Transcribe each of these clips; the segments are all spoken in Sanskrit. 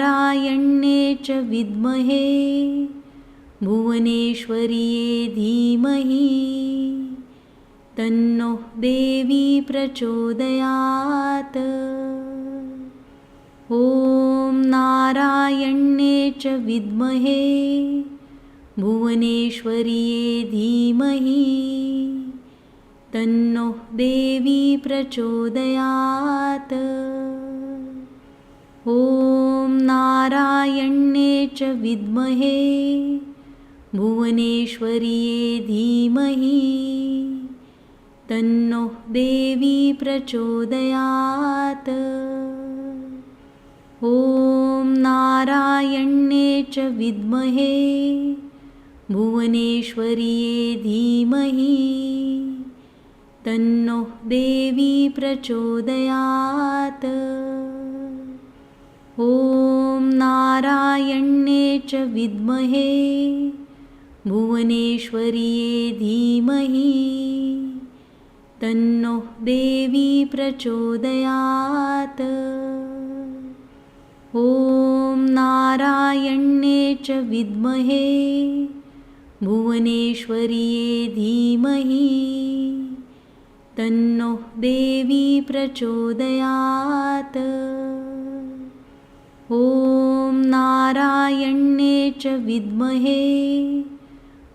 नारायण्ये च विद्महे भुवनेश्वर्ये धीमहि। तन्नो देवी प्रचोदयात्। ॐ नारायण्ये च विद्महे भुवनेश्वर्ये धीमहि। तन्नो देवी प्रचोदयात् ॐ नारायण्ये च विद्महे भुवनेश्वर्ये धीमहि। तन्नो देवी प्रचोदयात्। ॐ नारायण्ये च विद्महे भुवनेश्वर्ये धीमहि। तन्नो देवी प्रचोदयात् ॐ नारायण्ये च विद्महे भुवनेश्वर्ये धीमहि। तन्नो देवी प्रचोदयात्। ॐ नारायण्ये च विद्महे भुवनेश्वर्ये धीमहि। तन्नो देवी प्रचोदयात् ॐ नारायण्ये च विद्महे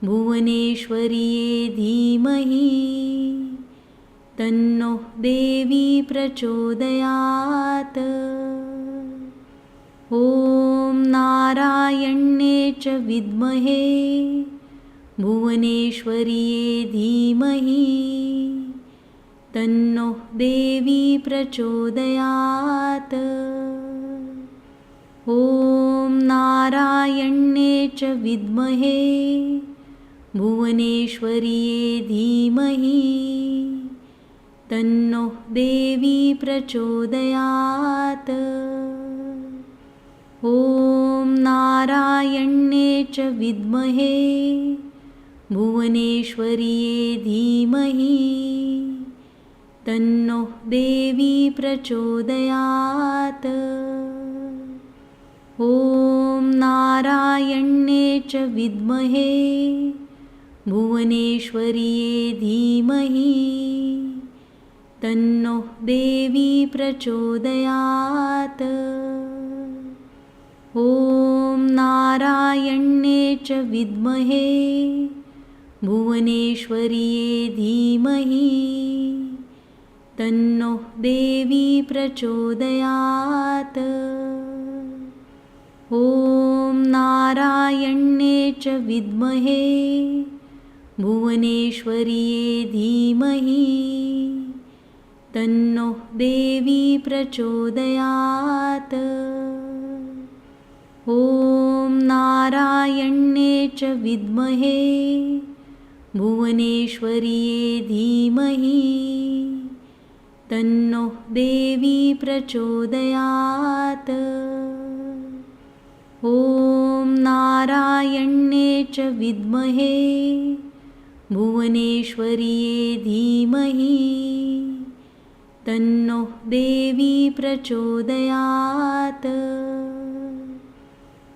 भुवनेश्वर्ये धीमहि। तन्नो देवी प्रचोदयात्। ॐ नारायण्ये च विद्महे भुवनेश्वर्ये धीमहि। तन्नो देवी प्रचोदयात् ॐ नारायण्ये च विद्महे भुवनेश्वर्ये धीमहि। तन्नो देवी प्रचोदयात्। ॐ नारायण्ये च विद्महे भुवनेश्वर्ये धीमहि। तन्नो देवी प्रचोदयात् ॐ नारायण्ये च विद्महे भुवनेश्वर्ये धीमहि। तन्नो देवी प्रचोदयात्। ॐ नारायण्ये च विद्महे भुवनेश्वर्ये धीमहि। तन्नो देवी प्रचोदयात् ॐ नारायण्ये च विद्महे भुवनेश्वर्ये धीमहि। तन्नो देवी प्रचोदयात्। ॐ नारायण्ये च विद्महे भुवनेश्वर्ये धीमहि। तन्नो देवी प्रचोदयात्। ॐ नारायण्ये च विद्महे भुवनेश्वर्ये धीमहि। तन्नो देवी प्रचोदयात्।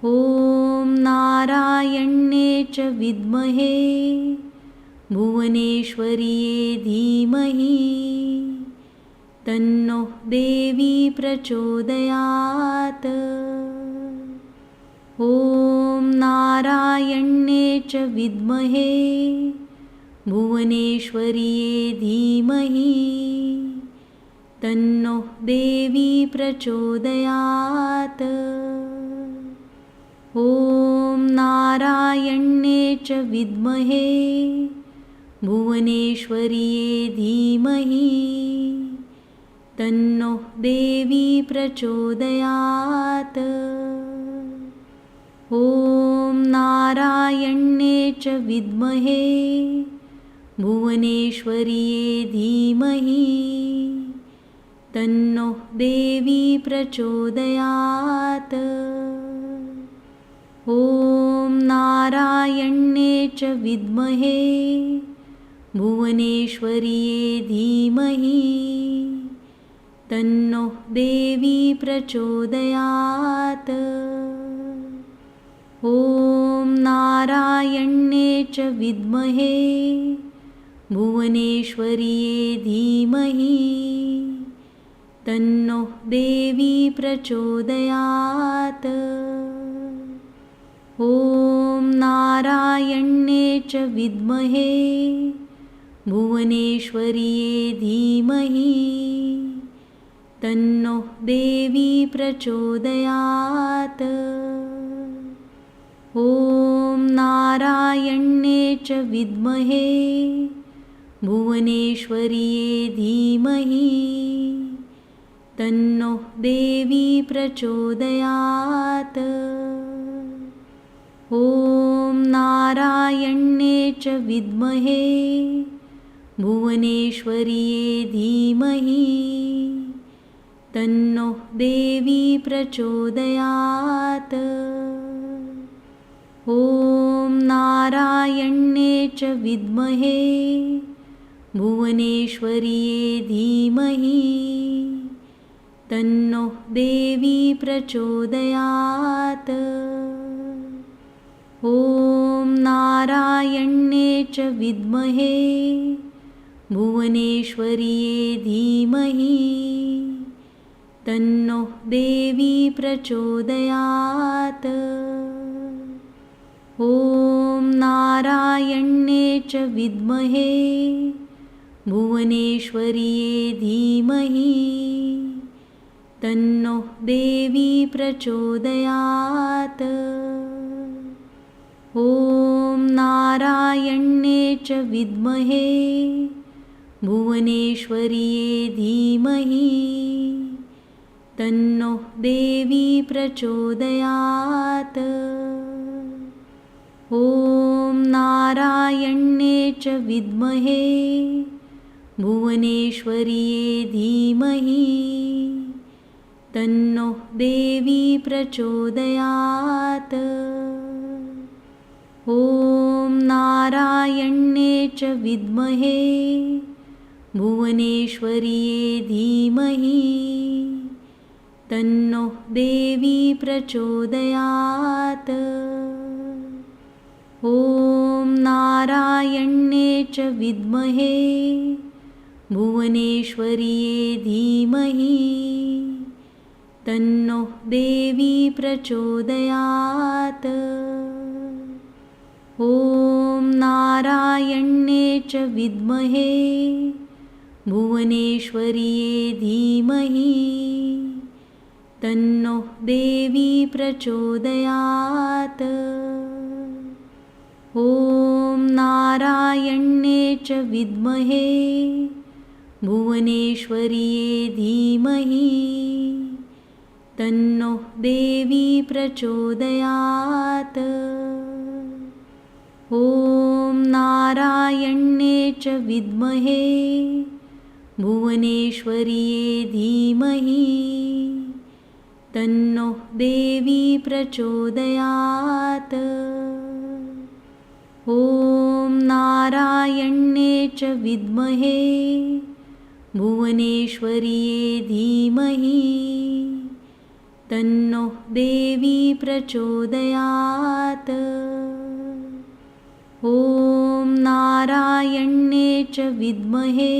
ॐ नारायण्ये च विद्महे भुवनेश्वर्ये धीमहि। तन्नो देवी प्रचोदयात् ॐ नारायण्ये च विद्महे भुवनेश्वर्ये धीमहि। तन्नो देवी प्रचोदयात्। ॐ नारायण्ये च विद्महे भुवनेश्वर्ये धीमहि। तन्नो देवी प्रचोदयात् ॐ नारायण्ये च विद्महे भुवनेश्वर्ये धीमहि। तन्नो देवी प्रचोदयात्। ॐ नारायण्ये च विद्महे भुवनेश्वर्ये धीमहि। तन्नो देवी प्रचोदयात् ॐ नारायण्ये च विद्महे भुवनेश्वर्ये धीमहि। तन्नो देवी प्रचोदयात्। ॐ नारायण्ये च विद्महे भुवनेश्वर्ये धीमहि। तन्नो देवी प्रचोदयात् ॐ नारायण्ये च विद्महे भुवनेश्वर्ये धीमहि। तन्नो देवी प्रचोदयात्। ॐ नारायण्ये च विद्महे भुवनेश्वर्ये धीमहि। तन्नो देवी प्रचोदयात् ॐ नारायण्ये च विद्महे भुवनेश्वर्ये धीमहि। तन्नो देवी प्रचोदयात्। ॐ नारायण्ये च विद्महे भुवनेश्वर्ये धीमहि। तन्नो देवी प्रचोदयात् ॐ नारायण्ये च विद्महे भुवनेश्वर्ये धीमहि। तन्नो देवी प्रचोदयात्। ॐ नारायण्ये च विद्महे भुवनेश्वर्ये धीमहि। तन्नो देवी प्रचोदयात् ॐ नारायण्ये च विद्महे भुवनेश्वर्ये धीमहि। तन्नो देवी प्रचोदयात्। ॐ नारायण्ये च विद्महे भुवनेश्वर्ये धीमहि। तन्नो देवी प्रचोदयात् ॐ नारायण्ये च विद्महे भुवनेश्वर्ये धीमहि। तन्नो देवी प्रचोदयात्। ॐ नारायण्ये च विद्महे भुवनेश्वर्ये धीमहि। तन्नो देवी प्रचोदयात् ॐ नारायण्ये च विद्महे भुवनेश्वर्ये धीमहि। तन्नो देवी प्रचोदयात्। ॐ नारायण्ये च विद्महे भुवनेश्वर्ये धीमहि। तन्नो देवी प्रचोदयात् ॐ नारायण्ये च विद्महे भुवनेश्वर्ये धीमहि। तन्नो देवी प्रचोदयात्। ॐ नारायण्ये च विद्महे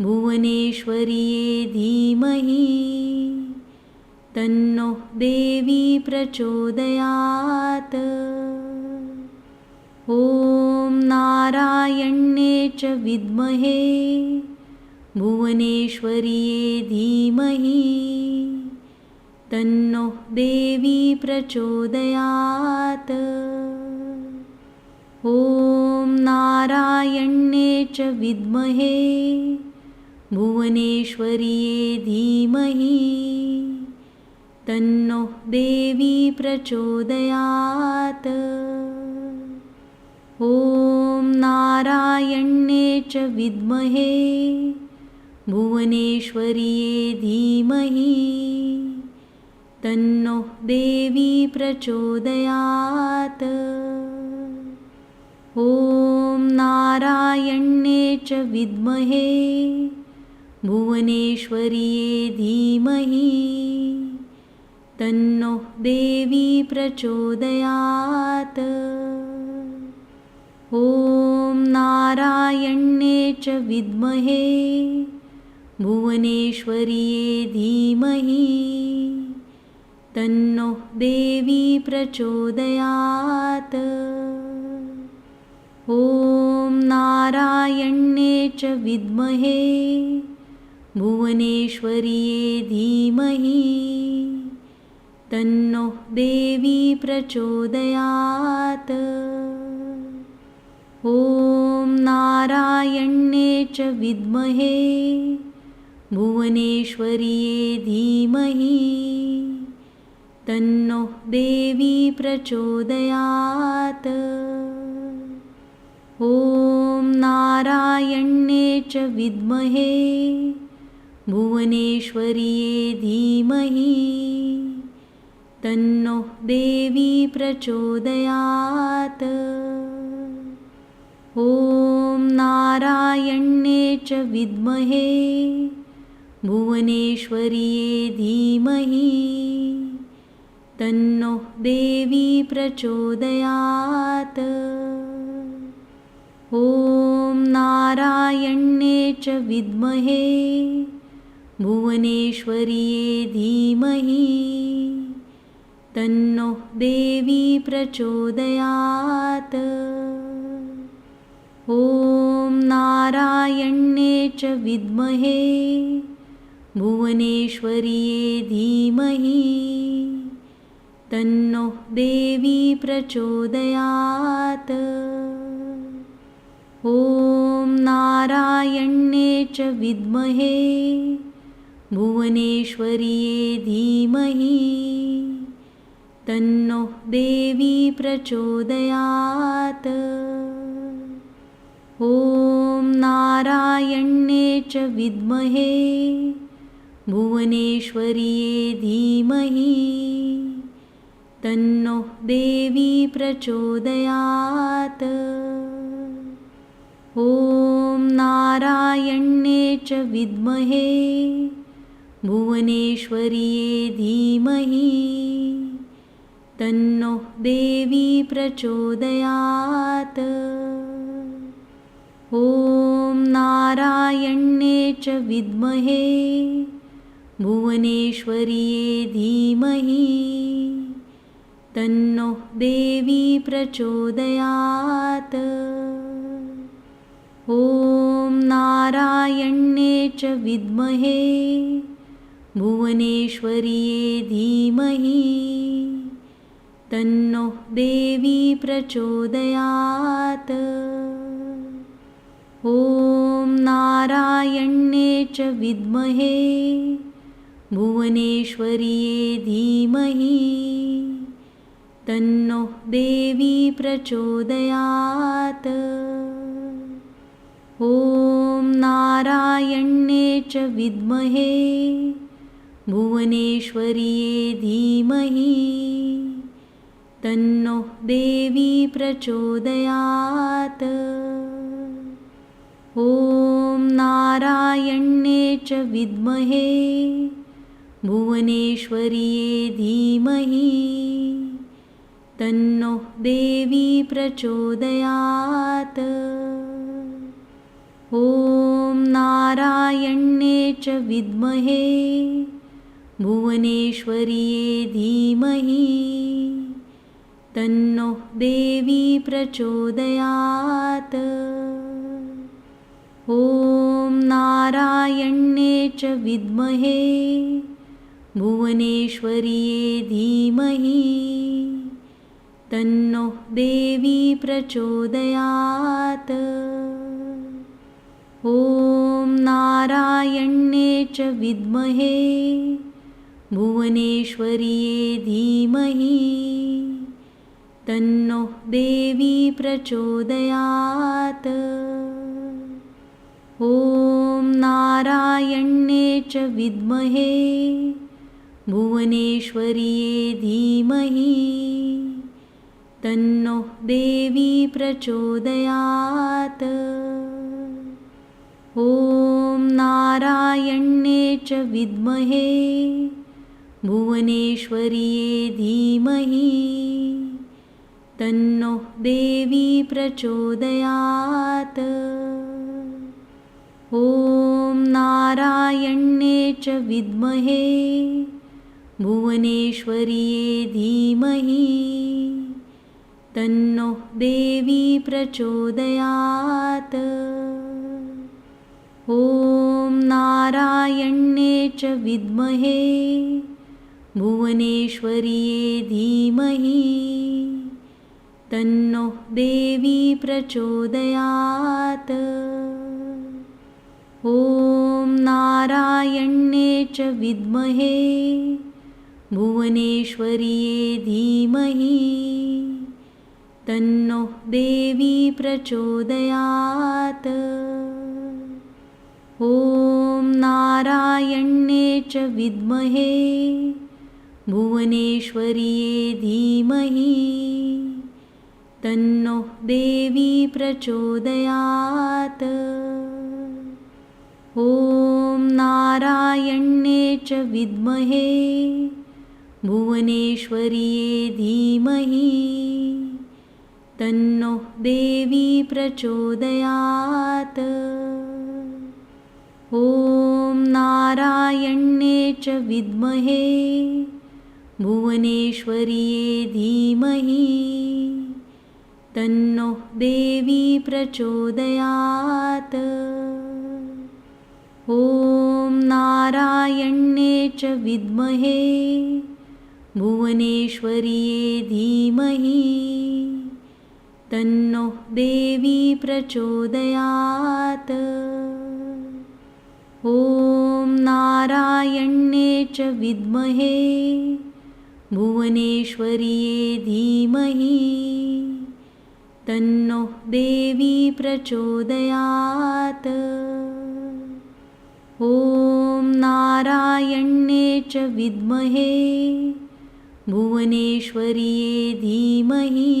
भुवनेश्वर्ये धीमहि। तन्नो देवी प्रचोदयात् ॐ नारायण्ये च विद्महे भुवनेश्वर्ये धीमहि। तन्नो देवी प्रचोदयात्। ॐ नारायण्ये च विद्महे भुवनेश्वर्ये धीमहि। तन्नो देवी प्रचोदयात् ॐ नारायण्ये च विद्महे भुवनेश्वर्ये धीमहि। तन्नो देवी प्रचोदयात्। ॐ नारायण्ये च विद्महे भुवनेश्वर्ये धीमहि। तन्नो देवी प्रचोदयात् ॐ नारायण्ये च विद्महे भुवनेश्वरिये धीमहि। तन्नो देवी प्रचोदयात्। ॐ नारायण्ये च विद्महे भुवनेश्वरिये धीमहि। तन्नो देवी प्रचोदयात्। ॐ नारायण्ये च विद्महे भुवनेश्वर्ये धीमहि। तन्नो देवी प्रचोदयात्। ॐ नारायण्ये च विद्महे भुवनेश्वर्ये धीमहि। तन्नो देवी प्रचोदयात् ॐ नारायण्ये च विद्महे भुवनेश्वर्ये धीमहि। तन्नो देवी प्रचोदयात्। ॐ नारायण्ये च विद्महे भुवनेश्वर्ये धीमहि। तन्नो देवी प्रचोदयात् ॐ नारायण्ये च विद्महे भुवनेश्वर्ये धीमहि। तन्नो देवी प्रचोदयात्। ॐ नारायण्ये च विद्महे भुवनेश्वर्ये धीमहि। तन्नो देवी प्रचोदयात् ॐ नारायण्ये च विद्महे भुवनेश्वर्ये धीमहि। तन्नो देवी प्रचोदयात्। ॐ नारायण्ये च विद्महे भुवनेश्वर्ये धीमहि। तन्नो देवी प्रचोदयात् ॐ नारायण्ये च विद्महे भुवनेश्वर्ये धीमहि। तन्नो देवी प्रचोदयात्। ॐ नारायण्ये च विद्महे भुवनेश्वर्ये धीमहि। तन्नो देवी प्रचोदयात् ॐ नारायण्ये च विद्महे भुवनेश्वर्ये धीमहि। तन्नो देवी प्रचोदयात्। ॐ नारायण्ये च विद्महे भुवनेश्वर्ये धीमहि। तन्नो देवी प्रचोदयात् ॐ नारायण्ये च विद्महे भुवनेश्वर्ये धीमहि। तन्नो देवी प्रचोदयात्। ॐ नारायण्ये च विद्महे भुवनेश्वर्ये धीमहि। तन्नो देवी प्रचोदयात् ॐ नारायण्ये च विद्महे भुवनेश्वर्ये धीमहि। तन्नो देवी प्रचोदयात्। ॐ नारायण्ये च विद्महे भुवनेश्वर्ये धीमहि। तन्नो देवी प्रचोदयात् ॐ नारायण्ये च विद्महे भुवनेश्वर्ये धीमहि। तन्नो देवी प्रचोदयात्। ॐ नारायण्ये च विद्महे भुवनेश्वर्ये धीमहि। तन्नो देवी प्रचोदयात् ॐ नारायण्ये च विद्महे भुवनेश्वर्ये धीमहि। तन्नो देवी प्रचोदयात्। ॐ नारायण्ये च विद्महे भुवनेश्वर्ये धीमहि। तन्नो देवी प्रचोदयात् ॐ नारायण्ये च विद्महे भुवनेश्वर्ये धीमहि। तन्नो देवी प्रचोदयात्। ॐ नारायण्ये च विद्महे भुवनेश्वर्ये धीमहि। तन्नो देवी प्रचोदयात् ॐ नारायण्ये च विद्महे भुवनेश्वर्ये धीमहि। तन्नो देवी प्रचोदयात्। ॐ नारायण्ये च विद्महे भुवनेश्वर्ये धीमहि। तन्नो देवी प्रचोदयात् ॐ नारायण्ये च विद्महे भुवनेश्वर्ये धीमहि। तन्नो देवी प्रचोदयात्। ॐ नारायण्ये च विद्महे भुवनेश्वर्ये धीमहि। तन्नो देवी प्रचोदयात् ॐ नारायण्ये च विद्महे भुवनेश्वर्ये धीमहि।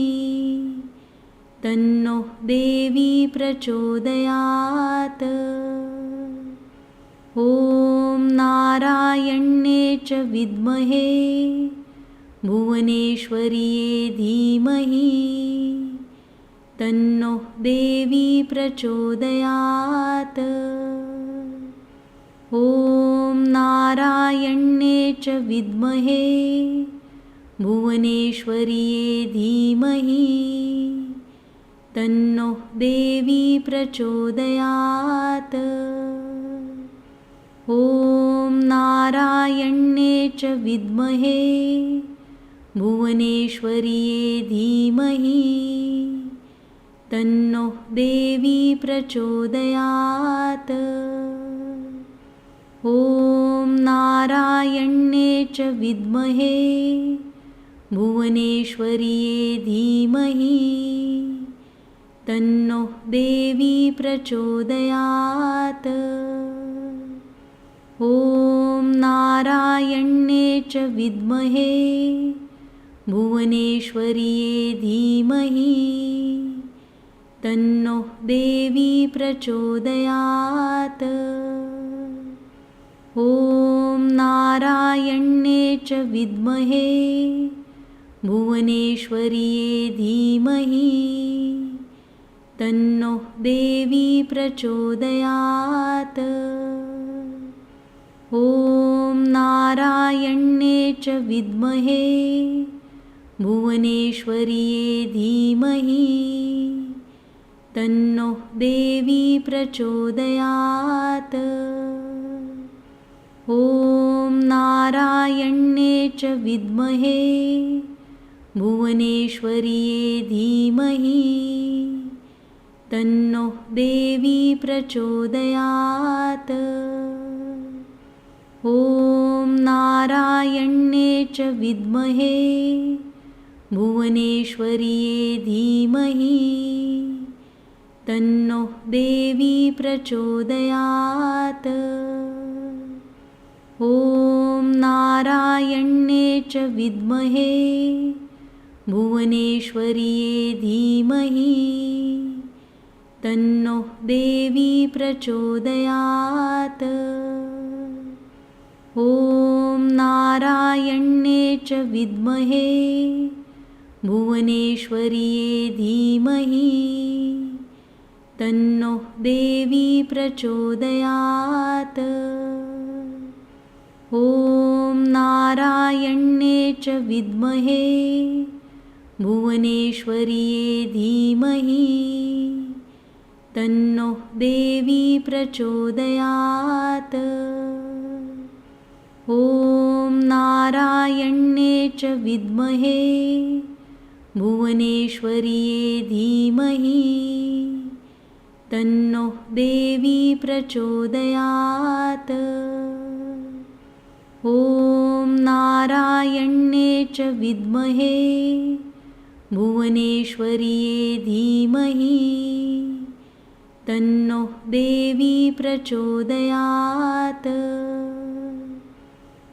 तन्नो देवी प्रचोदयात्। ॐ नारायण्ये च विद्महे भुवनेश्वर्ये धीमहि। तन्नो देवी प्रचोदयात् ॐ नारायण्ये च विद्महे भुवनेश्वर्ये धीमहि। तन्नो देवी प्रचोदयात्। ॐ नारायण्ये च विद्महे भुवनेश्वर्ये धीमहि। तन्नो देवी प्रचोदयात् ॐ नारायण्ये च विद्महे भुवनेश्वर्ये धीमहि। तन्नो देवी प्रचोदयात्। ॐ नारायण्ये च विद्महे भुवनेश्वर्ये धीमहि। तन्नो देवी प्रचोदयात् ॐ नारायण्ये च विद्महे भुवनेश्वर्ये धीमहि। तन्नो देवी प्रचोदयात्। ॐ नारायण्ये च विद्महे भुवनेश्वर्ये धीमहि। तन्नो देवी प्रचोदयात् ॐ नारायण्ये च विद्महे भुवनेश्वर्ये धीमहि। तन्नो देवी प्रचोदयात्। ॐ नारायण्ये च विद्महे भुवनेश्वर्ये धीमहि। तन्नो देवी प्रचोदयात् नारायण्ये च विद्महे भुवनेश्वर्ये धीमहि। तन्नो देवी प्रचोदयात्। ॐ नारायण्ये च विद्महे भुवनेश्वर्ये धीमहि। तन्नो देवी प्रचोदयात् ॐ नारायण्ये च विद्महे भुवनेश्वर्ये धीमहि। तन्नो देवी प्रचोदयात्। ॐ नारायण्ये च विद्महे भुवनेश्वर्ये धीमहि। तन्नो देवी प्रचोदयात् ॐ नारायण्ये च विद्महे भुवनेश्वर्ये धीमहि। तन्नो देवी प्रचोदयात्।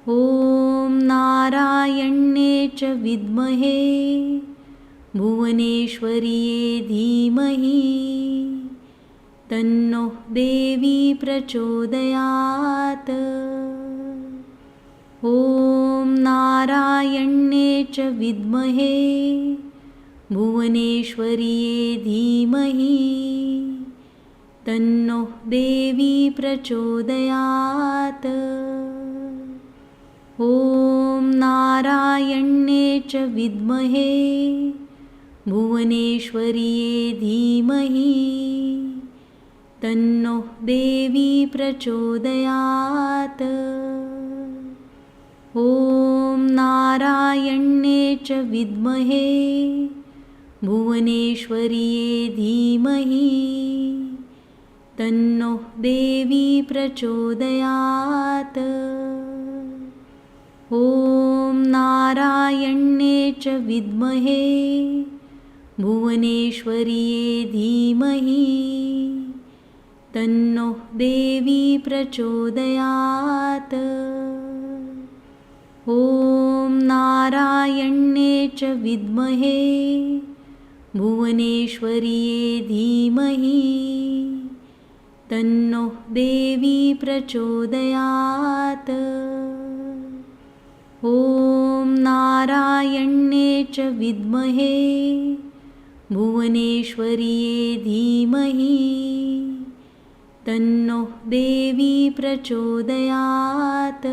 ॐ नारायण्ये च विद्महे भुवनेश्वर्ये धीमहि। तन्नो देवी प्रचोदयात् ॐ नारायण्ये च विद्महे भुवनेश्वर्ये धीमहि। तन्नो देवी प्रचोदयात्। ॐ नारायण्ये च विद्महे भुवनेश्वर्ये धीमहि। तन्नो देवी प्रचोदयात् ॐ नारायण्ये च विद्महे भुवनेश्वर्ये धीमहि। तन्नो देवी प्रचोदयात्। ॐ नारायण्ये च विद्महे भुवनेश्वर्ये धीमहि। तन्नो देवी प्रचोदयात् ॐ नारायण्ये च विद्महे भुवनेश्वर्ये धीमहि। तन्नो देवी प्रचोदयात्। ॐ नारायण्ये च विद्महे भुवनेश्वर्ये धीमहि। तन्नो देवी प्रचोदयात्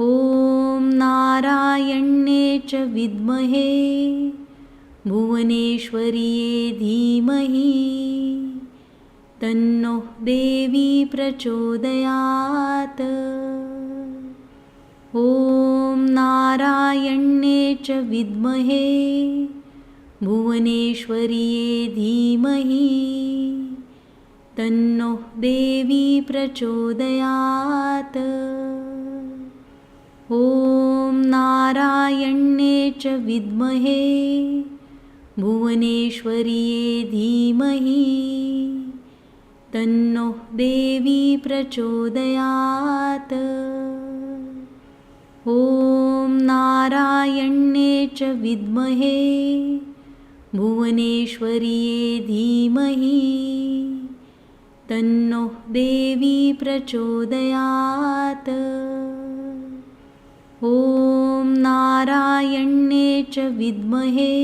ॐ नारायण्ये च विद्महे भुवनेश्वरिये धीमहि। तन्नो देवी प्रचोदयात्। ॐ नारायण्ये च विद्महे भुवनेश्वरिये धीमहि। तन्नो देवी प्रचोदयात्। ॐ नारायण्ये च विद्महे भुवनेश्वर्ये धीमहि। तन्नो देवी प्रचोदयात्। ॐ नारायण्ये च विद्महे भुवनेश्वर्ये धीमहि। तन्नो देवी प्रचोदयात् ॐ नारायण्ये च विद्महे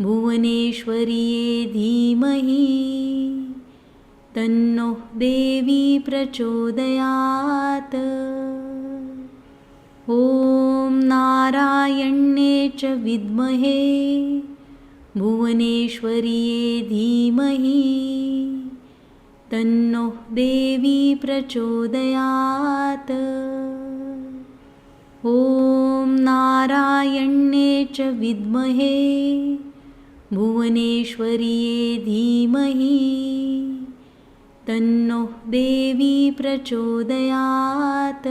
भुवनेश्वर्ये धीमहि। तन्नो देवी प्रचोदयात्। ॐ नारायण्ये च विद्महे भुवनेश्वर्ये धीमहि। तन्नो देवी प्रचोदयात् ॐ नारायण्ये च विद्महे भुवनेश्वर्ये धीमहि। तन्नो देवी प्रचोदयात्।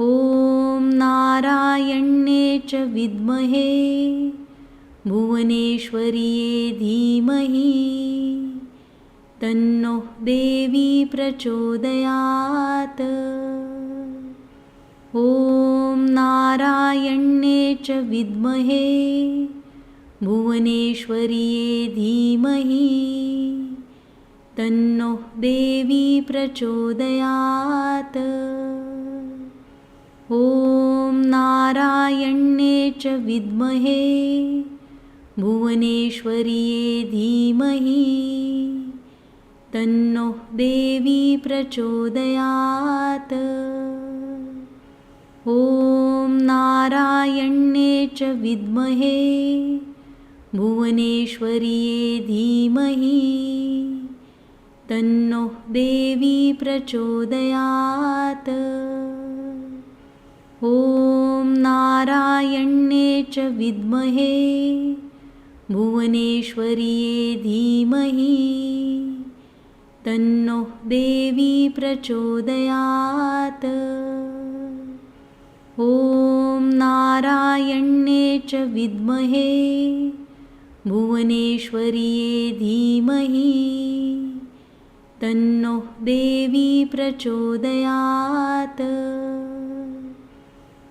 ॐ नारायण्ये च विद्महे भुवनेश्वर्ये धीमहि। तन्नो देवी प्रचोदयात् ॐ नारायण्ये च विद्महे भुवनेश्वर्ये धीमहि। तन्नः देवी प्रचोदयात्। ॐ नारायण्ये च विद्महे भुवनेश्वर्ये धीमहि। तन्नः देवी प्रचोदयात् ॐ नारायण्ये च विद्महे भुवनेश्वर्ये धीमहि। तन्नः देवी प्रचोदयात्। ॐ नारायण्ये च विद्महे भुवनेश्वर्ये धीमहि। तन्नः देवी प्रचोदयात् नारायण्ये च विद्महे भुवनेश्वर्ये धीमहि। तन्नः देवी प्रचोदयात्।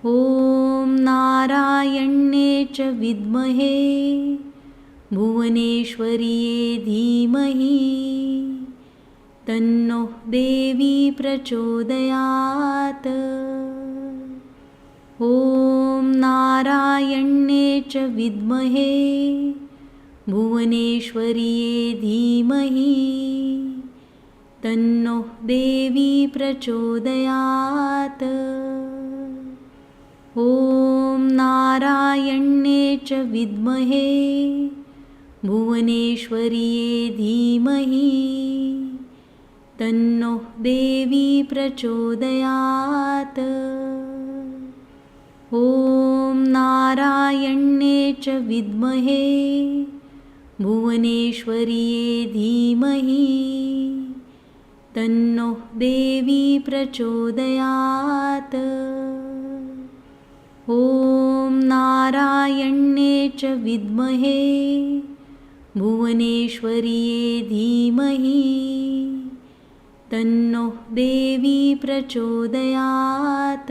ॐ नारायण्ये च विद्महे भुवनेश्वर्ये धीमहि। तन्नः देवी प्रचोदयात् ॐ नारायण्ये च विद्महे भुवनेश्वर्ये धीमहि। तन्नः देवी प्रचोदयात्। ॐ नारायण्ये च विद्महे भुवनेश्वर्ये धीमहि। तन्नः देवी प्रचोदयात् ॐ नारायण्ये च विद्महे भुवनेश्वर्ये धीमहि। तन्नः देवी प्रचोदयात्। ॐ नारायण्ये च विद्महे भुवनेश्वर्ये धीमहि। तन्नः देवी प्रचोदयात्